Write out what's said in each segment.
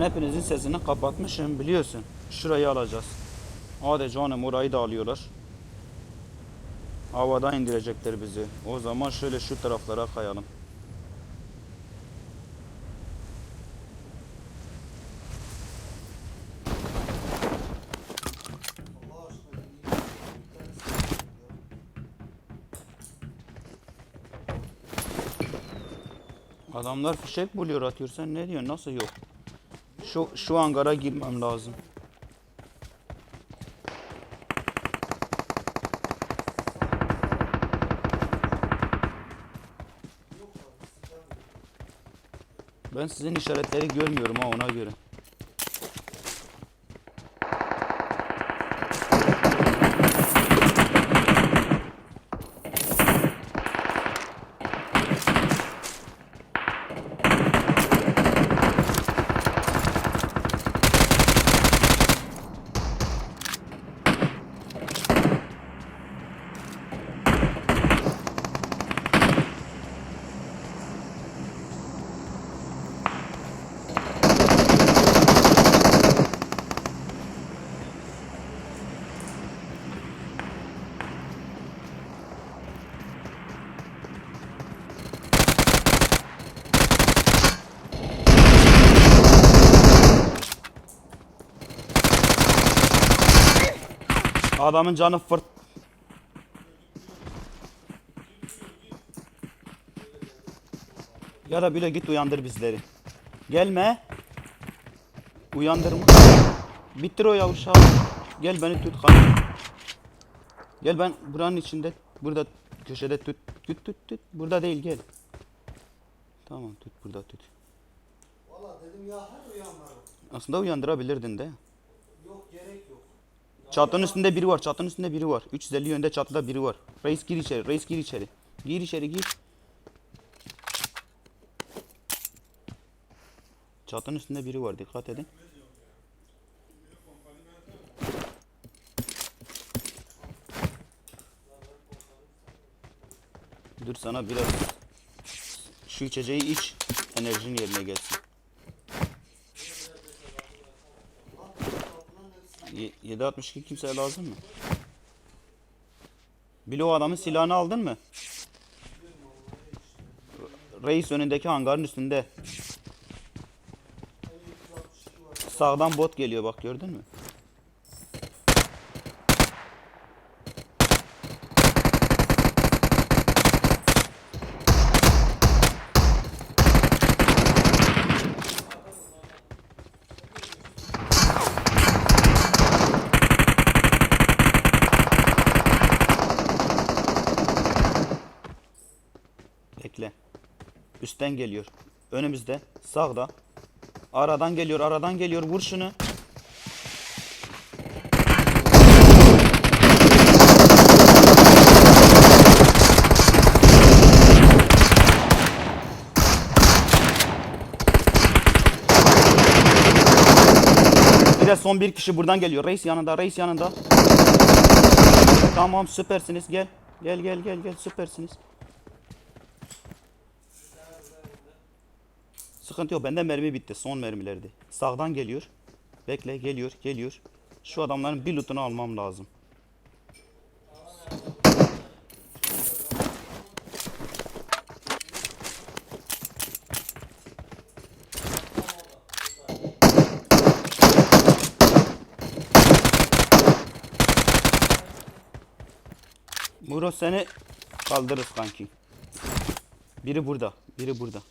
Ben hepinizin sesini kapatmışım biliyorsun. Şurayı alacağız. Hadi canım orayı da alıyorlar. Havada indirecekler bizi. O zaman şöyle şu taraflara kayalım. Adamlar fişek buluyor atıyor. Sen ne diyorsun? Nasıl yok? Şu şu hangara girmem lazım. Ben sizin işaretleri görmüyorum ha ona göre. Adamın canı fırt. Ya da bile git uyandır bizleri. Gelme. Uyandırma. Bitir o yavuşağı. Gel beni tut kan. Gel ben buranın içinde. Burada köşede tut. Tut tut tut. Burada değil gel. Tamam tut burada tut. Valla dedim ya her uyanlar. Aslında uyandırabilirdin de. Çatının üstünde biri var. Çatının üstünde biri var. 350 yönde çatıda biri var. Reis gir içeri. Reis gir içeri. Gir içeri gir. Çatının üstünde biri var. Dikkat edin. Dur sana biraz şu içeceği iç. Enerjin yerine gelsin. 762 kimseye lazım mı? Bilo adamın silahını aldın mı? Reis önündeki hangarın üstünde. Sağdan bot geliyor bak gördün mü? Bekle. Üstten geliyor. Önümüzde. Sağda. Aradan geliyor. Aradan geliyor. Vur şunu. Bir son bir kişi buradan geliyor. Reis yanında. Reis yanında. Tamam süpersiniz. Gel. Gel gel gel gel süpersiniz. Sıkıntı yok. Bende mermi bitti. Son mermilerdi. Sağdan geliyor. Bekle. Geliyor. Geliyor. Şu adamların bir lootunu almam lazım. Muro seni kaldırırız kanki. Biri burada. Biri burada.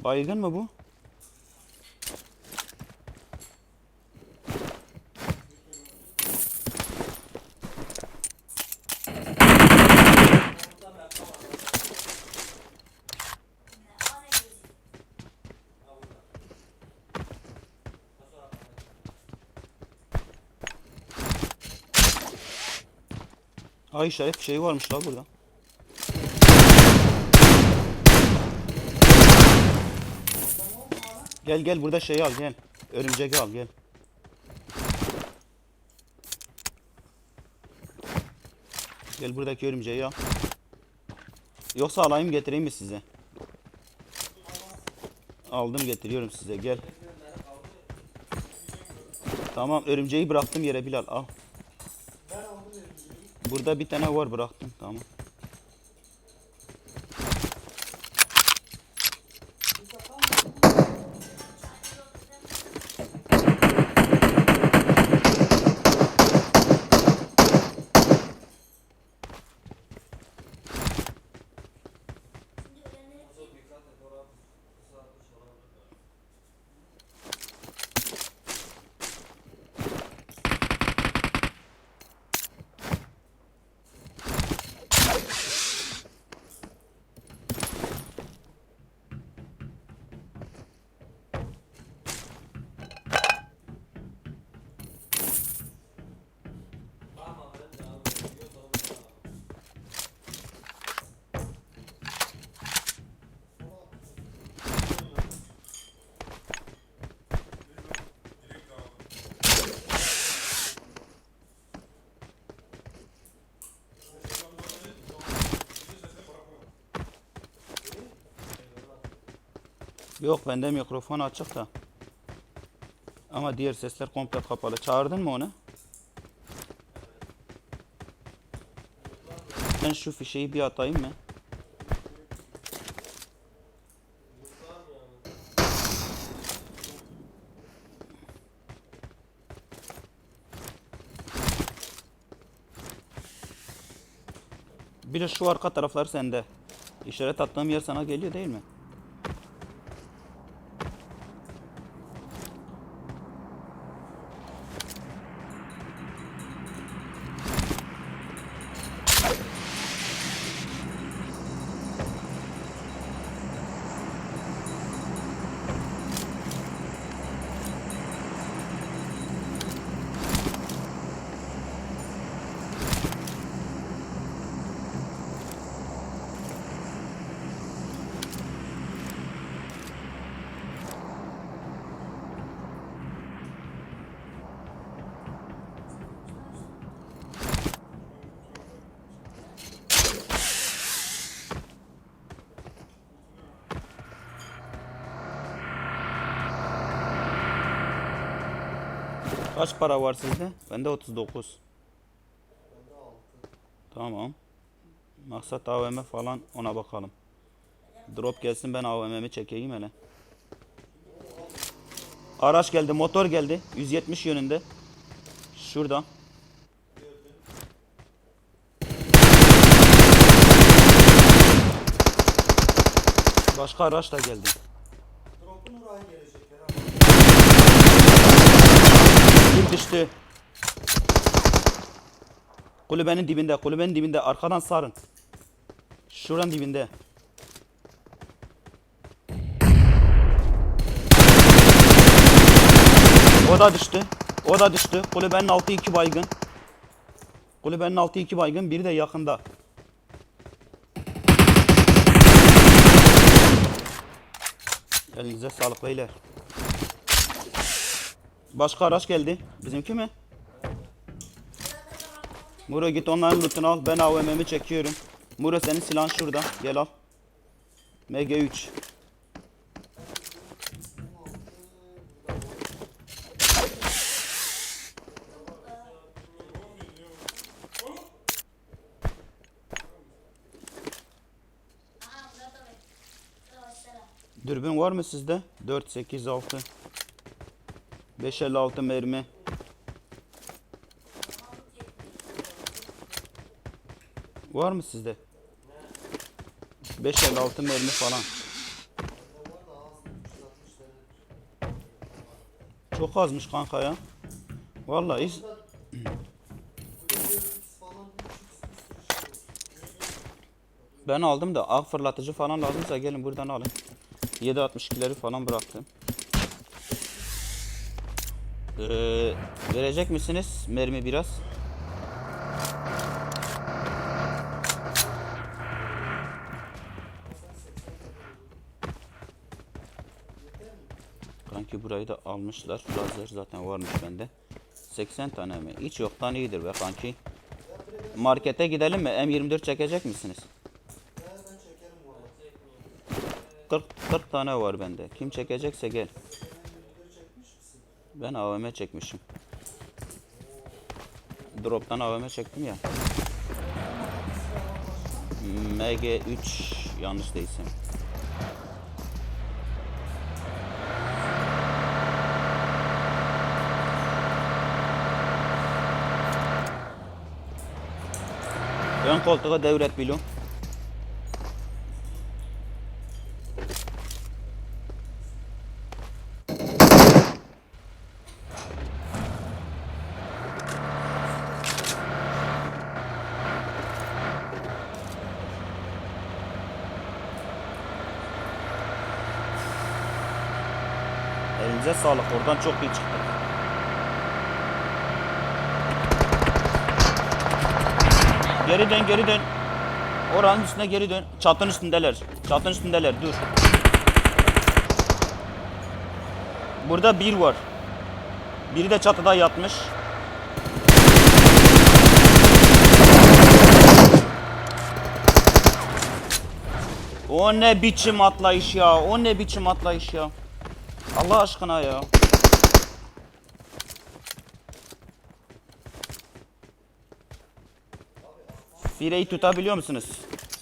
Baygın mı bu? Ay işaret bir şey varmış la burada. Gel gel burada şeyi al gel. Örümceği al gel. Gel buradaki örümceği al. Yoksa alayım getireyim mi size? Aldım getiriyorum size gel. Tamam örümceği bıraktım yere Bilal al. Burada bir tane var bıraktım tamam. Yok bende mikrofon açık da. Ama diğer sesler komple kapalı. Çağırdın mı onu? Ben şu fişeyi bir atayım mı? Bir de şu arka taraflar sende. İşaret attığım yer sana geliyor değil mi? Kaç para var sizde? Bende 39. Bende altı. Tamam. Maksat AVM falan ona bakalım. Drop gelsin ben AVM'mi çekeyim hele. Araç geldi, motor geldi. 170 yönünde. Şurada. Başka araç da geldi. Drop'un oraya gelecekler ama. Bir düştü. Kulübenin dibinde, kulübenin dibinde. Arkadan sarın. Şuranın dibinde. O da düştü. O da düştü. Kulübenin altı iki baygın. Kulübenin altı iki baygın. Biri de yakında. Elinize sağlık beyler. Başka araç geldi. Bizimki mi? Muro git onların lootunu al. Ben AVM'mi çekiyorum. Muro senin silahın şurada. Gel al. MG3. Dürbün var mı sizde? 4, 8, 6. 556 mermi. Var mı sizde? 556 mermi falan. Bende var da az 360 tane. Çok azmış kanka ya. Vallahi hiç- Burada burada 4x falan 3x bir sürü var. ben aldım da av fırlatıcı falan lazımsa gelin buradan alın. 7.62'leri falan bıraktım. Ee, verecek misiniz mermi biraz? Kanki burayı da almışlar. Lazer zaten varmış bende. 80 tane mi? Hiç yoktan iyidir be kanki. Markete gidelim mi? M24 çekecek misiniz? Ya ben çekerim bu arada. 40, 40 tane var bende. Kim çekecekse gel. Ben AVM çekmişim. Drop'tan AVM çektim ya. MG3 yanlış değilsem. Ön koltuğa devret Bilu. Elinize sağlık. Oradan çok iyi çıktık. Geri dön, geri dön. Oranın üstüne geri dön. Çatın üstündeler. Çatın üstündeler. Dur. Burada bir var. Biri de çatıda yatmış. O ne biçim atlayış ya? O ne biçim atlayış ya? Allah aşkına ya. Fireyi tutabiliyor musunuz?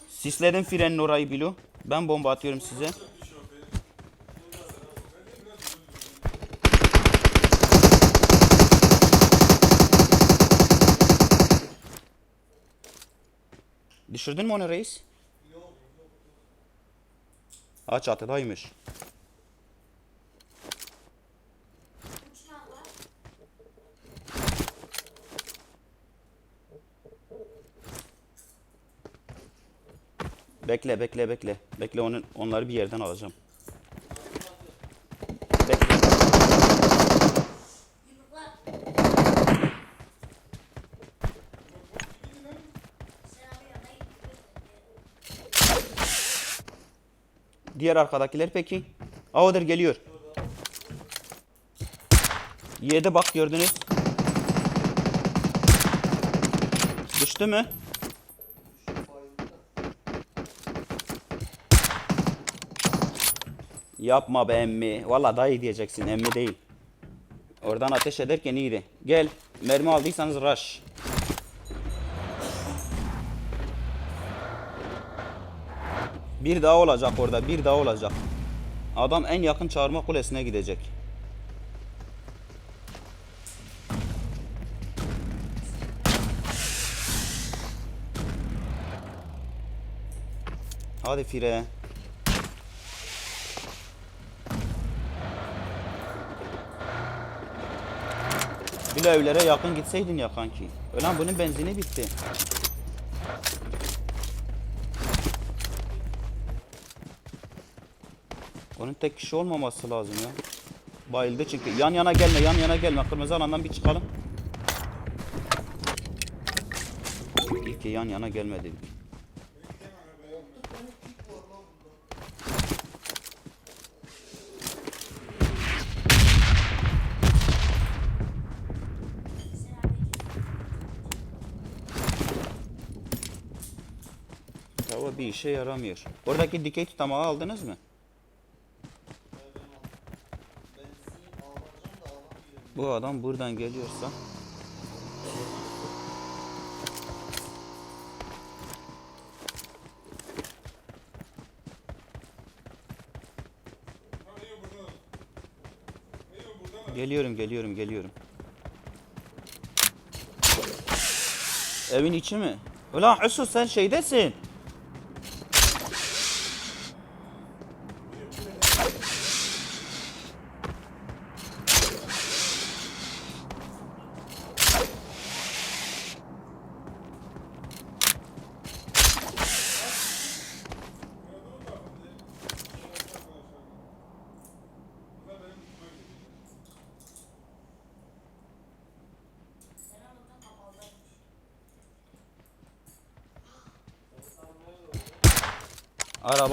Sislerin frenin orayı Bilu. Ben bomba atıyorum size. Düşürdün mü onu reis? Ha çatıdaymış. Bekle bekle bekle. Bekle onun onları bir yerden alacağım. Bekle. Diğer arkadakiler peki? Avadır geliyor. Yedi bak gördünüz. Düştü mü? Yapma be emmi. Valla iyi diyeceksin emmi değil. Oradan ateş ederken iyiydi. Gel. Mermi aldıysanız rush. Bir daha olacak orada. Bir daha olacak. Adam en yakın çağırma kulesine gidecek. Hadi fire. Bile evlere yakın gitseydin ya kanki. Ölen bunun benzini bitti. Onun tek kişi olmaması lazım ya. Bayıldı çünkü. Yan yana gelme, yan yana gelme. Kırmızı alandan bir çıkalım. İyi ki yan yana gelme işe yaramıyor. Oradaki dikey tutamağı aldınız mı? Bu adam buradan geliyorsa Geliyorum, geliyorum, geliyorum. Evin içi mi? Ulan Hüsnü sen şeydesin.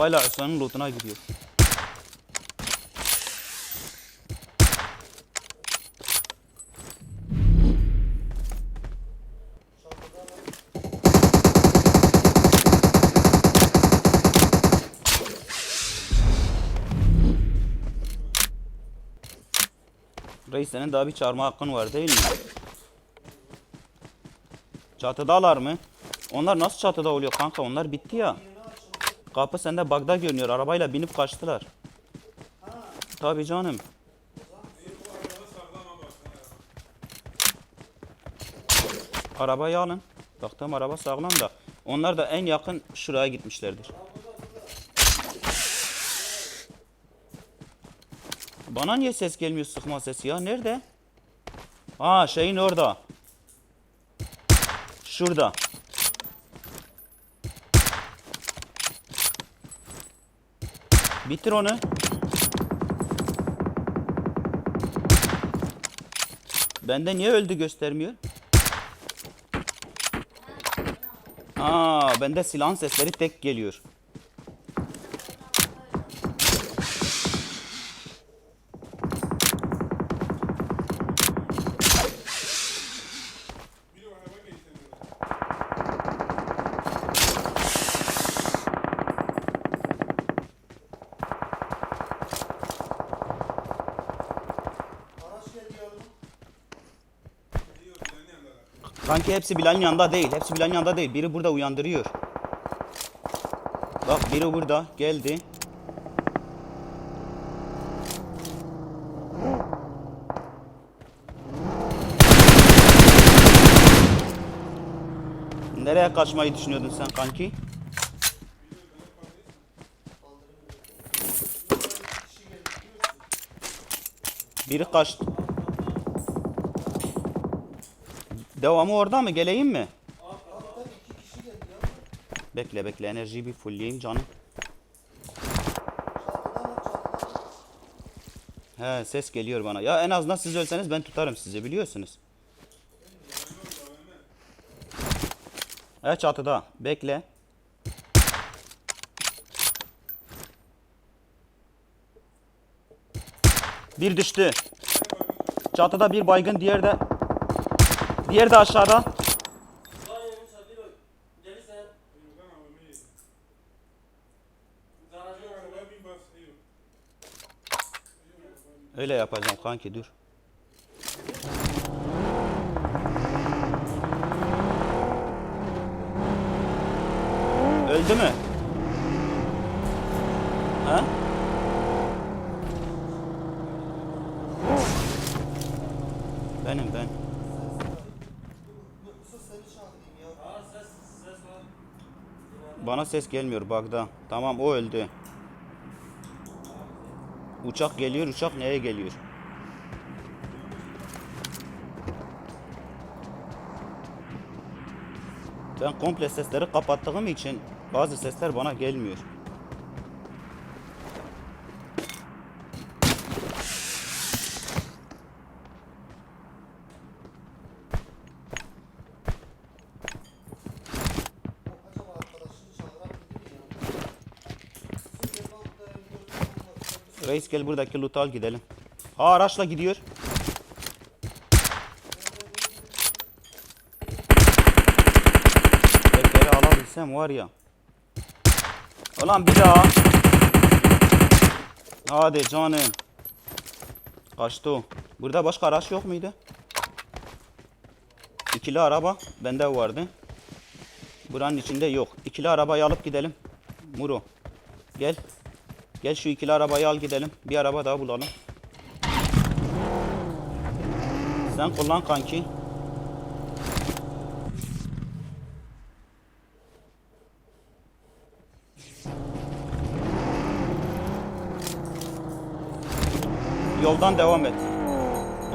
Arabayla Hüsnü'nün lootuna gidiyor. Reis senin daha bir çağırma hakkın var değil mi? Çatıdalar mı? Onlar nasıl çatıda oluyor kanka? Onlar bitti ya. Kapı sende bagda görünüyor. Arabayla binip kaçtılar. Tabii canım. Arabayı alın. Baktığım araba sağlam da. Onlar da en yakın şuraya gitmişlerdir. Bana niye ses gelmiyor sıkma sesi ya? Nerede? Aa şeyin orada. Şurada. Bitir onu. Bende niye öldü göstermiyor? Aa, bende silahın sesleri tek geliyor. Kanki hepsi Bilal'in yanında değil. Hepsi Bilal'in yanında değil. Biri burada uyandırıyor. Bak biri burada geldi. Nereye kaçmayı düşünüyordun sen kanki? Biri kaçtı. Devamı orada mı? Geleyim mi? Bekle bekle enerjiyi bir fullleyeyim canım. He ses geliyor bana. Ya en azından siz ölseniz ben tutarım sizi biliyorsunuz. Evet çatıda. Bekle. Bir düştü. Çatıda bir baygın, diğer de diğer de aşağıda. Öyle yapacağım kanki dur. Öldü mü? Ha? Benim ben. Yoksa seni çağırayım ya. Bana ses gelmiyor bagda. Tamam o öldü. Uçak geliyor. Uçak neye geliyor? Ben komple sesleri kapattığım için bazı sesler bana gelmiyor. Reis gel buradaki loot'u al gidelim. Aa araçla gidiyor. Tekeri alabilsem var ya. Ulan bir daha. Hadi canım. Kaçtı o. Burada başka araç yok muydu? İkili araba bende vardı. Buranın içinde yok. İkili arabayı alıp gidelim. Muro. Gel. Gel şu ikili arabayı al gidelim. Bir araba daha bulalım. Sen kullan kanki. Yoldan devam et.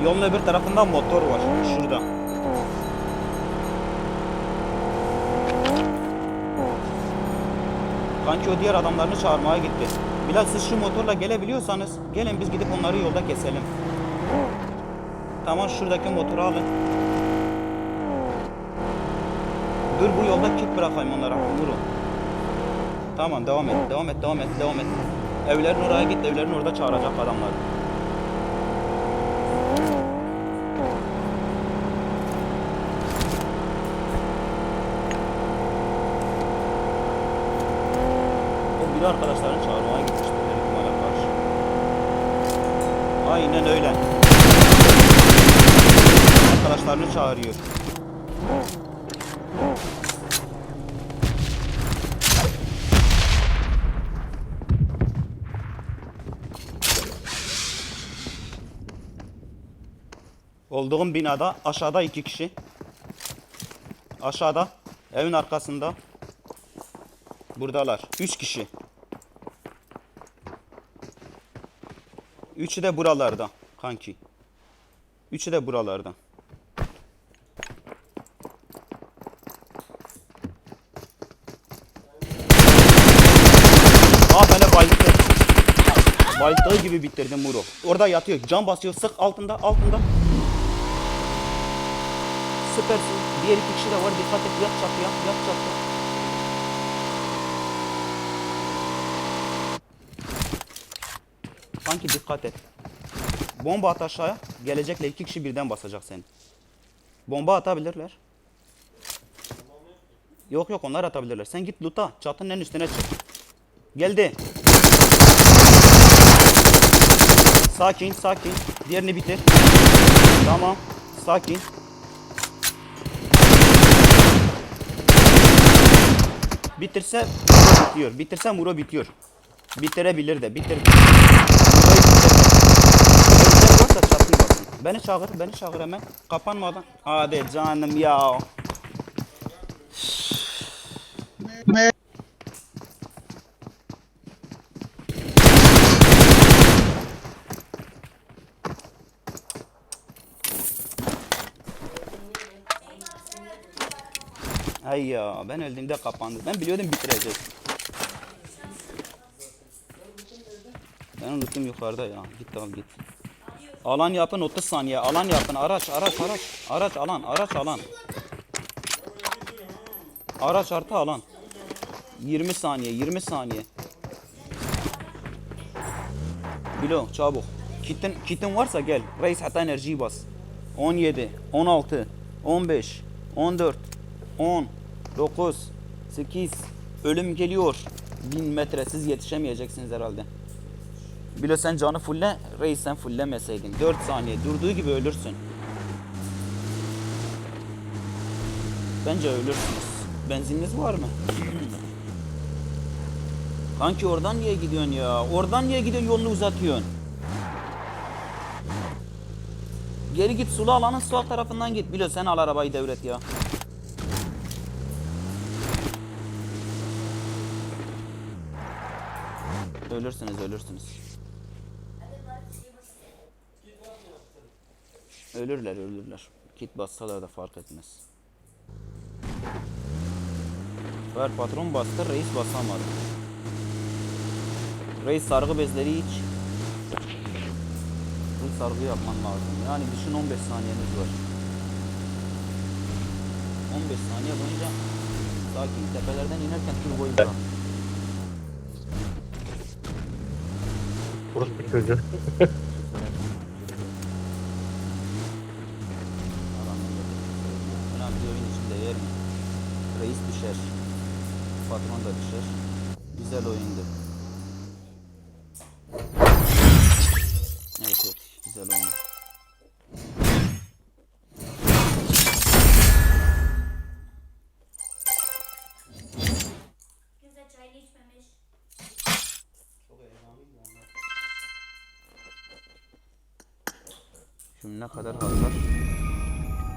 Yolun öbür tarafında motor var. Şurada. Kanki o diğer adamlarını çağırmaya gitti. Bilal siz şu motorla gelebiliyorsanız gelin biz gidip onları yolda keselim. Tamam şuradaki motoru alın. Dur bu yolda kit bırakayım onlara. Vurun. Tamam devam et, devam et, devam et, devam et. Evlerin oraya git, evlerin orada çağıracak adamlar. O biri çağırıyor. Olduğum binada aşağıda iki kişi. Aşağıda evin arkasında. Buradalar. Üç kişi. Üçü de buralarda kanki. Üçü de buralarda. Aa beni bayılttı. Bayılttığı gibi bitirdim Muro. Orada yatıyor. Can basıyor. Sık altında altında. Süpersin. Diğer iki kişi de var. Dikkat et. Yat çatıya. Yat çatıya. Sanki dikkat et. Bomba at aşağıya. Gelecekle iki kişi birden basacak seni. Bomba atabilirler. Yok yok onlar atabilirler. Sen git loot'a. Çatının en üstüne çık. Geldi. Sakin sakin. Diğerini bitir. Tamam. Sakin. Bitirse bitiyor. Bitirse Muro bitiyor. Bitirebilir de. Bitir. Beni çağır. Beni çağır hemen. Kapanmadan. Hadi canım ya. Ay ya ben öldüğümde kapandı. Ben biliyordum bitireceğiz. Benim lootum yukarıda ya. Git al git. Alan yapın 30 saniye. Alan yapın. Araç araç araç. Araç alan. Araç alan. Araç artı alan. 20 saniye. 20 saniye. Bilo çabuk. Kitin, kitin varsa gel. Reis hatta enerjiyi bas. 17, 16, 15, 14, 10, 9, 8. Ölüm geliyor. 1000 metre siz yetişemeyeceksiniz herhalde. Bilo sen canı fulle, reis sen fullemeseydin. 4 saniye durduğu gibi ölürsün. Bence ölürsünüz. Benzininiz var mı? Kanki oradan niye gidiyorsun ya? Oradan niye gidiyorsun yolunu uzatıyorsun? Geri git sulu alanın sol tarafından git. Bilo sen al arabayı devret ya. Ölürsünüz ölürsünüz. Ölürler ölürler. Kit bassalar da fark etmez. Ver patron bastı reis basamadı. Reis sargı bezleri iç. Bu sargı yapman lazım. Yani düşün 15 saniyeniz var. 15 saniye boyunca sakin tepelerden inerken turboyu bırak. Bir çocuğu. Önemli bir oyun içinde yer mi? Reis düşer. Patron da düşer. Güzel oyundu. Ne kadar hasar?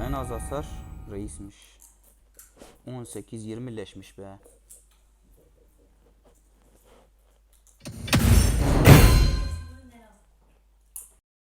En az hasar reismiş. 18-20 leşmiş be.